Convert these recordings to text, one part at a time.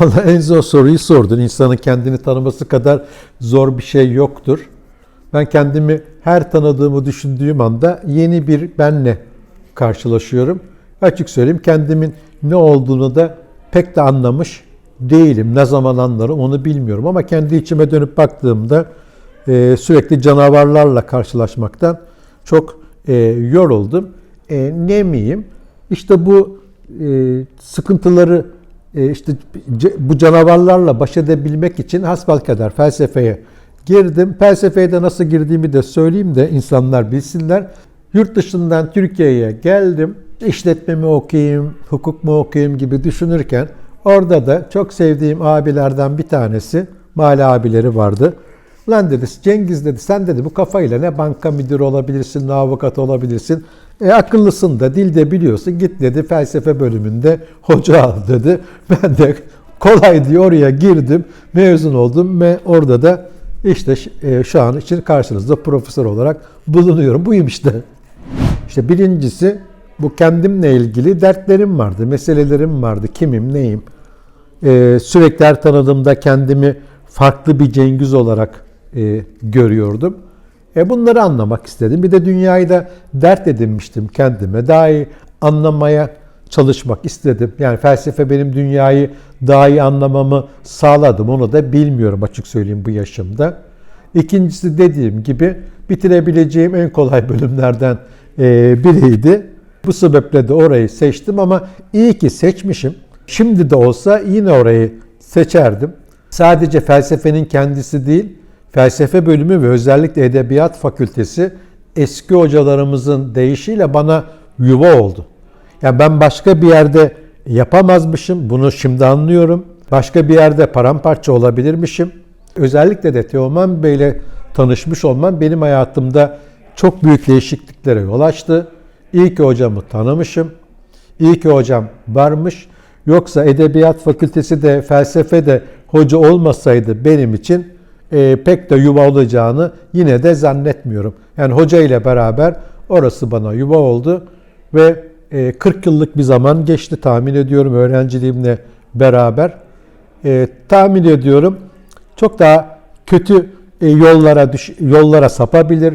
Vallahi en zor soruyu sordun. İnsanın kendini tanıması kadar zor bir şey yoktur. Ben kendimi her tanıdığımı düşündüğüm anda yeni bir benle karşılaşıyorum. Açık söyleyeyim kendimin ne olduğunu da pek de anlamış değilim. Ne zaman anlarım onu bilmiyorum ama kendi içime dönüp baktığımda e, sürekli canavarlarla karşılaşmaktan çok e, yoruldum. E, ne miyim? İşte bu e, sıkıntıları işte ce- bu canavarlarla baş edebilmek için hasbelkader felsefeye girdim. Felsefeye de nasıl girdiğimi de söyleyeyim de insanlar bilsinler. Yurt dışından Türkiye'ye geldim. İşletmemi okuyayım, hukuk mu okuyayım gibi düşünürken orada da çok sevdiğim abilerden bir tanesi, mali abileri vardı. Lan dedi Cengiz dedi sen dedi bu kafayla ne banka müdürü olabilirsin ne avukat olabilirsin. E, akıllısın da dilde biliyorsun git dedi felsefe bölümünde hoca al dedi. Ben de kolay diye oraya girdim mezun oldum ve orada da işte e, şu an için karşınızda profesör olarak bulunuyorum. Buyum işte. İşte birincisi bu kendimle ilgili dertlerim vardı, meselelerim vardı. Kimim, neyim? Ee, sürekli her tanıdığımda kendimi farklı bir Cengiz olarak e, görüyordum. E, bunları anlamak istedim. Bir de dünyayı da dert edinmiştim kendime. Daha iyi anlamaya çalışmak istedim. Yani felsefe benim dünyayı daha iyi anlamamı sağladım. Onu da bilmiyorum açık söyleyeyim bu yaşımda. İkincisi dediğim gibi bitirebileceğim en kolay bölümlerden e, biriydi. Bu sebeple de orayı seçtim ama iyi ki seçmişim. Şimdi de olsa yine orayı seçerdim. Sadece felsefenin kendisi değil, felsefe bölümü ve özellikle edebiyat fakültesi eski hocalarımızın deyişiyle bana yuva oldu. Ya ben başka bir yerde yapamazmışım. Bunu şimdi anlıyorum. Başka bir yerde paramparça olabilirmişim. Özellikle de Teoman Bey ile tanışmış olmam benim hayatımda çok büyük değişikliklere yol açtı. İyi ki hocamı tanımışım. İyi ki hocam varmış. Yoksa edebiyat fakültesi de felsefe de hoca olmasaydı benim için e, pek de yuva olacağını yine de zannetmiyorum. Yani hoca ile beraber orası bana yuva oldu ve e, 40 yıllık bir zaman geçti tahmin ediyorum öğrenciliğimle beraber. E, tahmin ediyorum çok daha kötü e, yollara düş, yollara sapabilir,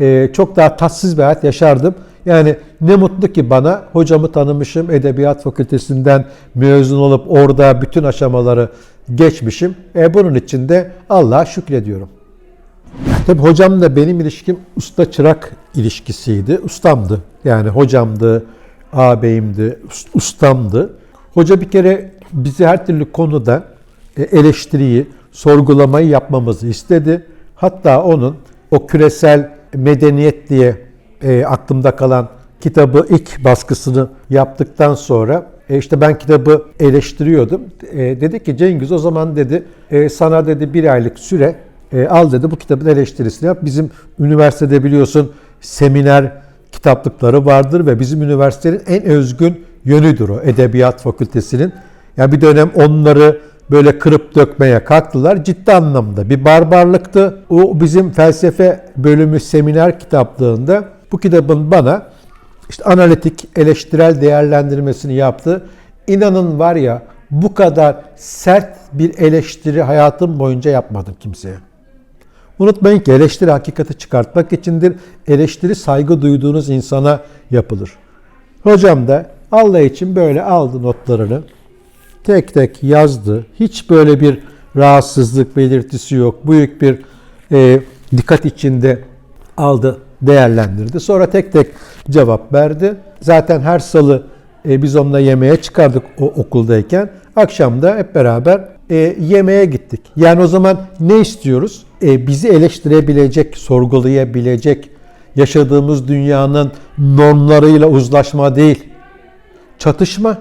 e, çok daha tatsız bir hayat yaşardım. Yani ne mutlu ki bana hocamı tanımışım, edebiyat fakültesinden mezun olup orada bütün aşamaları geçmişim. E, bunun için de Allah'a şükrediyorum. Tabii hocamla benim ilişkim usta çırak ilişkisiydi. Ustamdı. Yani hocamdı, ağabeyimdi, ustamdı. Hoca bir kere bizi her türlü konuda e, eleştiriyi, sorgulamayı yapmamızı istedi. Hatta onun o küresel medeniyet diye e, aklımda kalan kitabı ilk baskısını yaptıktan sonra e, işte ben kitabı eleştiriyordum. E, dedi ki Cengiz o zaman dedi e, sana dedi bir aylık süre e, al dedi bu kitabın eleştirisini yap. Bizim üniversitede biliyorsun seminer kitaplıkları vardır ve bizim üniversitenin en özgün yönüdür o edebiyat fakültesinin. Yani bir dönem onları böyle kırıp dökmeye kalktılar. Ciddi anlamda bir barbarlıktı. O bizim felsefe bölümü seminer kitaplığında bu kitabın bana işte analitik, eleştirel değerlendirmesini yaptı. İnanın var ya bu kadar sert bir eleştiri hayatım boyunca yapmadım kimseye. Unutmayın ki eleştiri hakikati çıkartmak içindir. Eleştiri saygı duyduğunuz insana yapılır. Hocam da Allah için böyle aldı notlarını. Tek tek yazdı. Hiç böyle bir rahatsızlık belirtisi yok. Büyük bir e, dikkat içinde aldı, değerlendirdi. Sonra tek tek cevap verdi. Zaten her salı e, biz onunla yemeğe çıkardık o okuldayken. Akşam da hep beraber e, yemeğe gittik. Yani o zaman ne istiyoruz? E, bizi eleştirebilecek, sorgulayabilecek, yaşadığımız dünyanın normlarıyla uzlaşma değil, çatışma.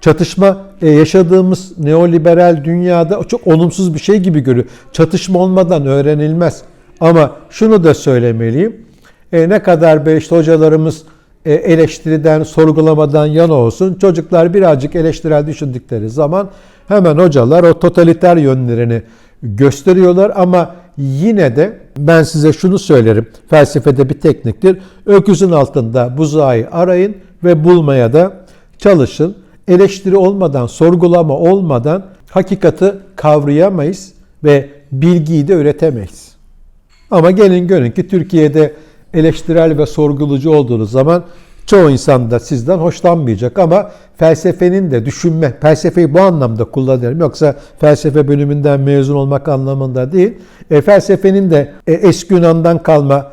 Çatışma e, yaşadığımız neoliberal dünyada çok olumsuz bir şey gibi görüyor. Çatışma olmadan öğrenilmez. Ama şunu da söylemeliyim. E, ne kadar be işte hocalarımız e, eleştiriden, sorgulamadan yana olsun. Çocuklar birazcık eleştirel düşündükleri zaman hemen hocalar o totaliter yönlerini gösteriyorlar ama yine de ben size şunu söylerim. Felsefede bir tekniktir. Öküzün altında buzağı arayın ve bulmaya da çalışın. eleştiri olmadan, sorgulama olmadan hakikati kavrayamayız ve bilgiyi de üretemeyiz. Ama gelin görün ki Türkiye'de eleştirel ve sorgulucu olduğunuz zaman çoğu insan da sizden hoşlanmayacak ama felsefenin de düşünme, felsefeyi bu anlamda kullanıyorum. Yoksa felsefe bölümünden mezun olmak anlamında değil. E, felsefenin de e, eski Yunan'dan kalma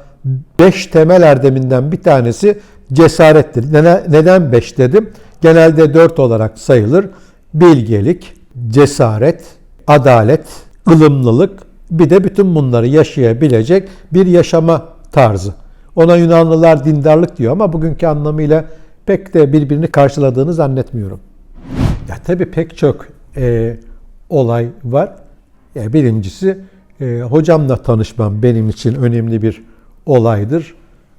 beş temel erdeminden bir tanesi cesarettir. Neden, neden beş dedim? Genelde dört olarak sayılır. Bilgelik, cesaret, adalet, ılımlılık, bir de bütün bunları yaşayabilecek bir yaşama tarzı. Ona Yunanlılar dindarlık diyor ama bugünkü anlamıyla pek de birbirini karşıladığını zannetmiyorum. Ya tabii pek çok e, olay var. Ya birincisi e, hocamla tanışmam benim için önemli bir olaydır.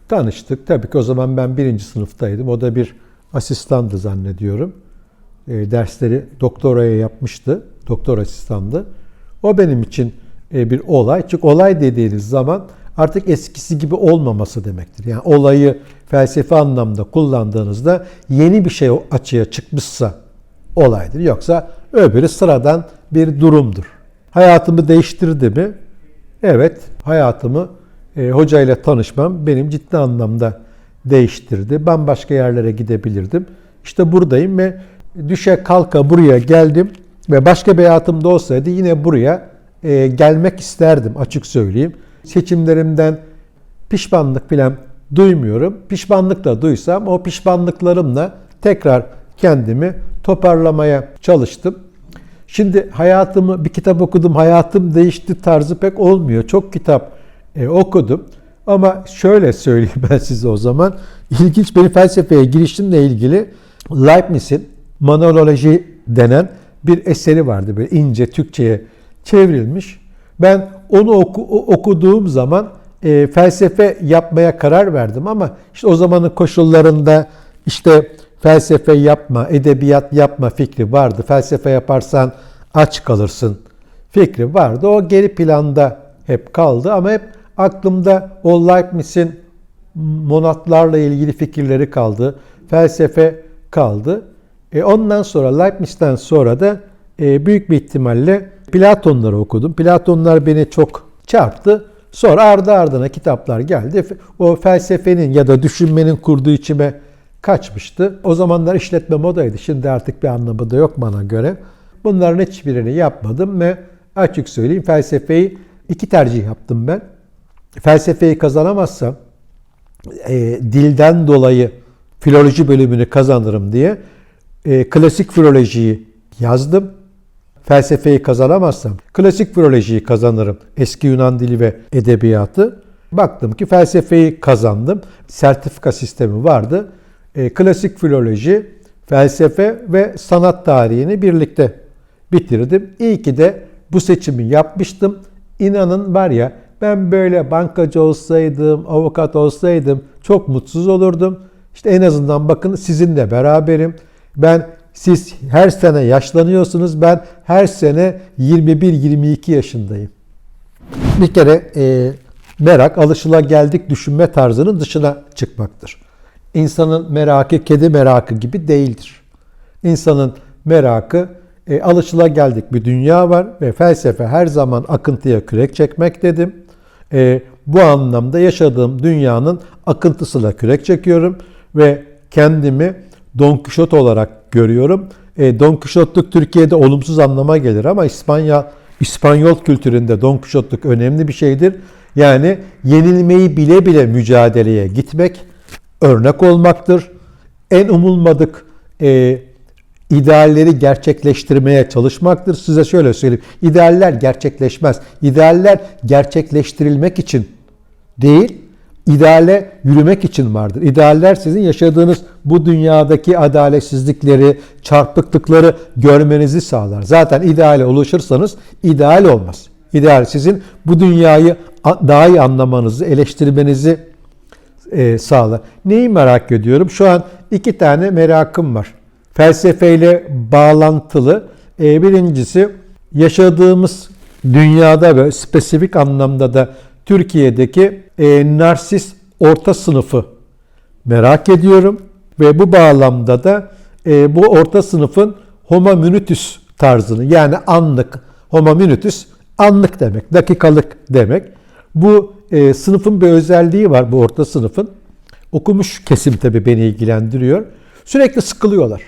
Tanıştık. Tabii ki o zaman ben birinci sınıftaydım. O da bir asistandı zannediyorum. E, dersleri doktoraya yapmıştı. Doktor asistandı. O benim için e, bir olay. Çünkü olay dediğiniz zaman artık eskisi gibi olmaması demektir. Yani olayı felsefe anlamda kullandığınızda yeni bir şey açığa çıkmışsa olaydır. Yoksa öbürü sıradan bir durumdur. Hayatımı değiştirdi mi? Evet, hayatımı e, hocayla tanışmam benim ciddi anlamda değiştirdi. Bambaşka yerlere gidebilirdim. İşte buradayım ve düşe kalka buraya geldim ve başka bir hayatımda olsaydı yine buraya e, gelmek isterdim açık söyleyeyim. Seçimlerimden pişmanlık falan duymuyorum. Pişmanlık da duysam o pişmanlıklarımla tekrar kendimi toparlamaya çalıştım. Şimdi hayatımı bir kitap okudum, hayatım değişti tarzı pek olmuyor. Çok kitap e, okudum. Ama şöyle söyleyeyim ben size o zaman. İlginç benim felsefeye girişimle ilgili Leibniz'in Monoloji denen bir eseri vardı. Böyle ince Türkçe'ye çevrilmiş. Ben onu oku, okuduğum zaman e, felsefe yapmaya karar verdim ama işte o zamanın koşullarında işte felsefe yapma, edebiyat yapma fikri vardı. Felsefe yaparsan aç kalırsın fikri vardı. O geri planda hep kaldı ama hep aklımda o Leibniz'in monatlarla ilgili fikirleri kaldı. Felsefe kaldı. E ondan sonra Leibniz'ten sonra da büyük bir ihtimalle Platonları okudum. Platonlar beni çok çarptı. Sonra ardı ardına kitaplar geldi. O felsefenin ya da düşünmenin kurduğu içime kaçmıştı. O zamanlar işletme modaydı. Şimdi artık bir anlamı da yok bana göre. Bunların hiçbirini yapmadım ve açık söyleyeyim felsefeyi iki tercih yaptım ben. Felsefeyi kazanamazsam e, dilden dolayı filoloji bölümünü kazanırım diye e, klasik filolojiyi yazdım. Felsefeyi kazanamazsam klasik filolojiyi kazanırım. Eski Yunan dili ve edebiyatı. Baktım ki felsefeyi kazandım. Sertifika sistemi vardı. E, klasik filoloji, felsefe ve sanat tarihini birlikte bitirdim. İyi ki de bu seçimi yapmıştım. İnanın var ya ben böyle bankacı olsaydım, avukat olsaydım çok mutsuz olurdum. İşte en azından bakın sizinle beraberim. Ben siz her sene yaşlanıyorsunuz. Ben her sene 21-22 yaşındayım. Bir kere e, merak alışılageldik düşünme tarzının dışına çıkmaktır. İnsanın merakı kedi merakı gibi değildir. İnsanın merakı e, alışılageldik bir dünya var ve felsefe her zaman akıntıya kürek çekmek dedim. E, bu anlamda yaşadığım dünyanın akıntısıyla kürek çekiyorum ve kendimi Don Quixote olarak görüyorum. E, Don Quixote'luk Türkiye'de olumsuz anlama gelir ama İspanya İspanyol kültüründe Don Quixote'luk önemli bir şeydir. Yani yenilmeyi bile bile mücadeleye gitmek örnek olmaktır. En umulmadık e, idealleri gerçekleştirmeye çalışmaktır. Size şöyle söyleyeyim. İdealler gerçekleşmez. İdealler gerçekleştirilmek için değil, ideale yürümek için vardır. İdealler sizin yaşadığınız bu dünyadaki adaletsizlikleri, çarpıklıkları görmenizi sağlar. Zaten ideale ulaşırsanız ideal olmaz. İdeal sizin bu dünyayı daha iyi anlamanızı, eleştirmenizi e, sağlar. Neyi merak ediyorum? Şu an iki tane merakım var. Felsefeyle bağlantılı. E, birincisi yaşadığımız dünyada ve spesifik anlamda da Türkiye'deki e, narsist orta sınıfı merak ediyorum ve bu bağlamda da e, bu orta sınıfın homo minutus tarzını yani anlık homo minutus anlık demek, dakikalık demek. Bu e, sınıfın bir özelliği var bu orta sınıfın. Okumuş kesim tabii beni ilgilendiriyor. Sürekli sıkılıyorlar.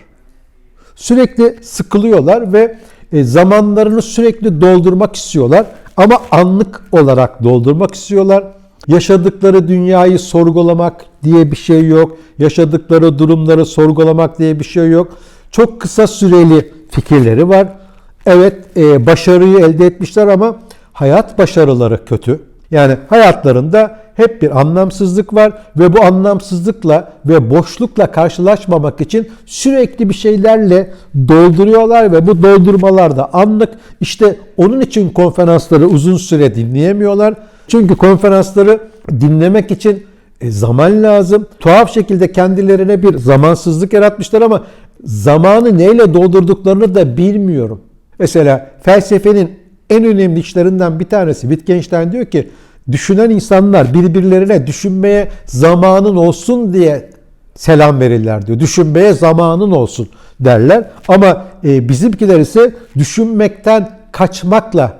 Sürekli sıkılıyorlar ve e, zamanlarını sürekli doldurmak istiyorlar. Ama anlık olarak doldurmak istiyorlar. Yaşadıkları dünyayı sorgulamak diye bir şey yok. Yaşadıkları durumları sorgulamak diye bir şey yok. Çok kısa süreli fikirleri var. Evet e, başarıyı elde etmişler ama hayat başarıları kötü. Yani hayatlarında hep bir anlamsızlık var ve bu anlamsızlıkla ve boşlukla karşılaşmamak için sürekli bir şeylerle dolduruyorlar ve bu doldurmalar da anlık. İşte onun için konferansları uzun süre dinleyemiyorlar. Çünkü konferansları dinlemek için e, zaman lazım. Tuhaf şekilde kendilerine bir zamansızlık yaratmışlar ama zamanı neyle doldurduklarını da bilmiyorum. Mesela felsefenin en önemli işlerinden bir tanesi Wittgenstein diyor ki düşünen insanlar birbirlerine düşünmeye zamanın olsun diye selam verirler diyor. Düşünmeye zamanın olsun derler. Ama e, bizimkiler ise düşünmekten kaçmakla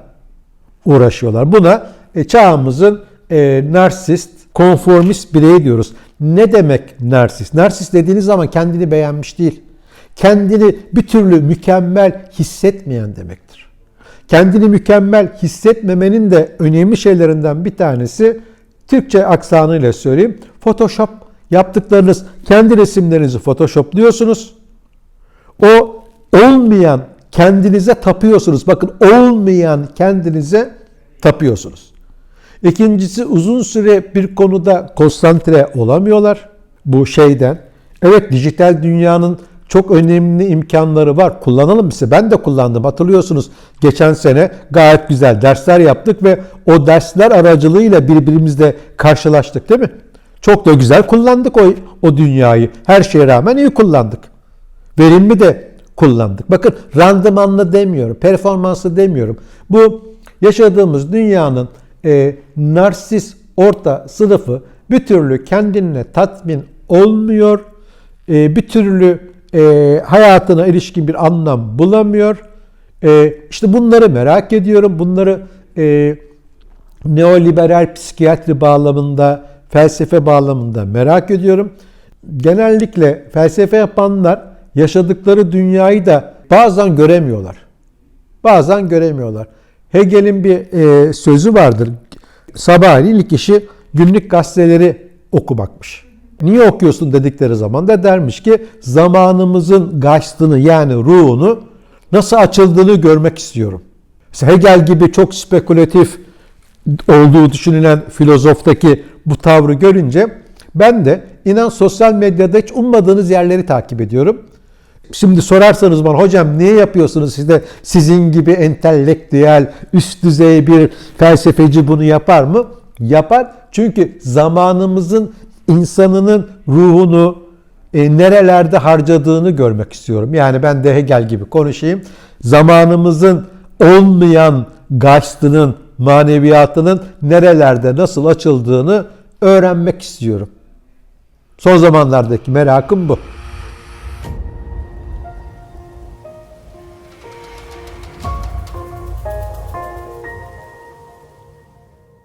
uğraşıyorlar. Buna e, çağımızın e, narsist, konformist bireyi diyoruz. Ne demek narsist? Narsist dediğiniz zaman kendini beğenmiş değil. Kendini bir türlü mükemmel hissetmeyen demektir. Kendini mükemmel hissetmemenin de önemli şeylerinden bir tanesi Türkçe aksanıyla söyleyeyim. Photoshop yaptıklarınız kendi resimlerinizi photoshopluyorsunuz. O olmayan kendinize tapıyorsunuz. Bakın olmayan kendinize tapıyorsunuz. İkincisi uzun süre bir konuda konsantre olamıyorlar bu şeyden. Evet dijital dünyanın çok önemli imkanları var. Kullanalım ise ben de kullandım. Hatırlıyorsunuz geçen sene gayet güzel dersler yaptık ve o dersler aracılığıyla birbirimizle karşılaştık değil mi? Çok da güzel kullandık o, o dünyayı. Her şeye rağmen iyi kullandık. Verimli de kullandık. Bakın randımanlı demiyorum, performanslı demiyorum. Bu yaşadığımız dünyanın e, narsist orta sınıfı bir türlü kendine tatmin olmuyor. E, bir türlü e, hayatına ilişkin bir anlam bulamıyor. E, işte bunları merak ediyorum. Bunları e, neoliberal psikiyatri bağlamında, felsefe bağlamında merak ediyorum. Genellikle felsefe yapanlar yaşadıkları dünyayı da bazen göremiyorlar. Bazen göremiyorlar. Hegel'in bir e, sözü vardır. Sabahleyin ilk işi günlük gazeteleri okumakmış. Niye okuyorsun dedikleri zaman da dermiş ki zamanımızın gaçtını yani ruhunu nasıl açıldığını görmek istiyorum. Hegel gibi çok spekülatif olduğu düşünülen filozoftaki bu tavrı görünce ben de inan sosyal medyada hiç ummadığınız yerleri takip ediyorum. Şimdi sorarsanız bana hocam niye yapıyorsunuz siz de sizin gibi entelektüel üst düzey bir felsefeci bunu yapar mı? Yapar. Çünkü zamanımızın insanının ruhunu e, nerelerde harcadığını görmek istiyorum. Yani ben de Hegel gibi konuşayım. Zamanımızın olmayan gaçtının, maneviyatının nerelerde nasıl açıldığını öğrenmek istiyorum. Son zamanlardaki merakım bu.